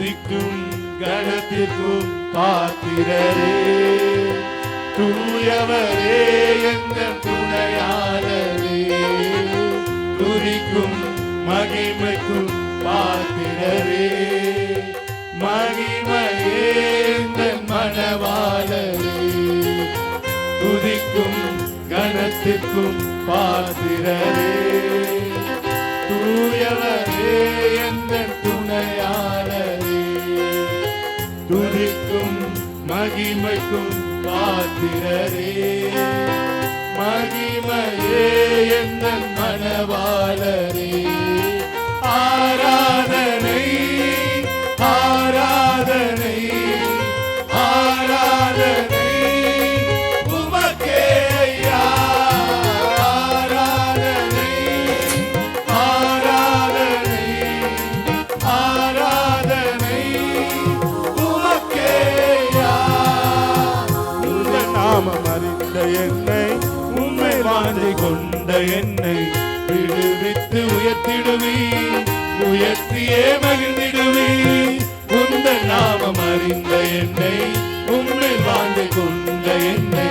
துதிக்கும் கணத்திற்கும் பாத்திரரே தூயவரே எந்த துணையாளரே. துதிக்கும் மகிமைக்கும் பாத்திரரே மகிமையே எந்த மனவாளரே துதிக்கும் கணத்திற்கும் பாத்திரரே தூயவரே எந்த மகிமைக்கும் பாத்திரரே. மகிமையே எந்த மனவா என்னை? உண்மை வாங்கி கொண்ட என்னை விடுவித்து உயர்த்திடுவி உயர்த்தியே மகிழ்ந்திடுவி உந்த நாமம் அறிந்த என்னை உண்மை வாங்கி கொண்ட என்னை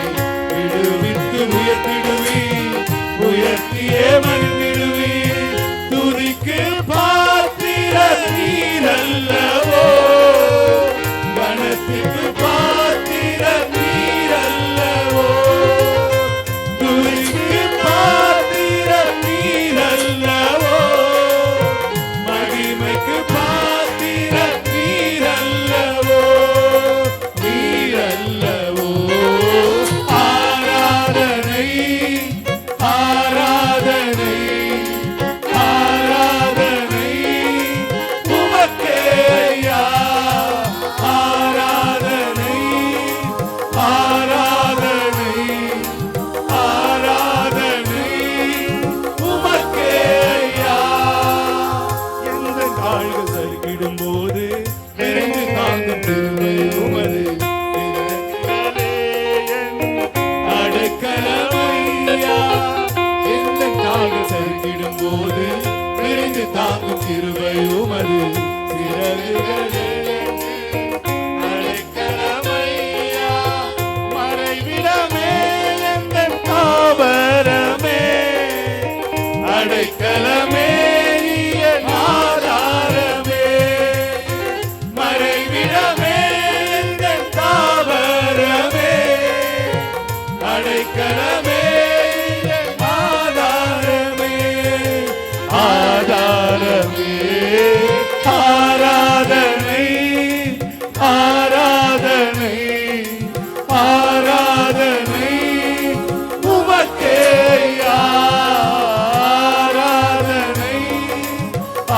நாள்கள் போது நிறைந்து தாங்கும் திருமை உமது திருநீரே போது நிறைந்து தாங்கும் திருவை உமது சிறகுகளே ஆதாரமே ஆராதனை ஆராதனை ஆராதனை உமக்கே ஆராதனை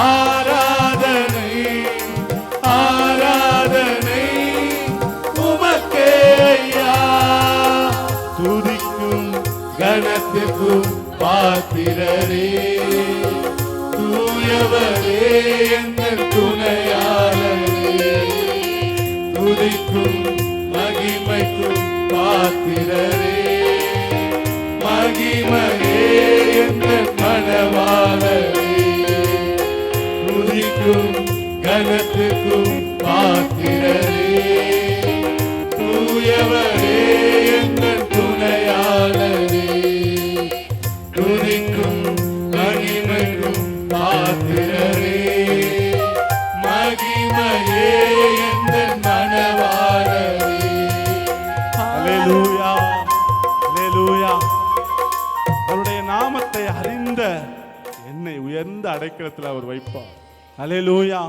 ஆராதனை ஆராதனை உமக்கே துதிக்கும் கணத்துக்கும் பாத்திரரே தூயவரே எங்கள் துணையாளரே. துதிக்கும் மகிமைக்கும் பாத்திரரே. மகிமையே எங்கள் மனவாளரே துதிக்கும் கனத்துக்கும் பாத்திரரே. அவருடைய நாமத்தை அறிந்த என்னை உயர்ந்த அடைக்கலத்தில் அவர் வைப்பார். அல்லேலூயா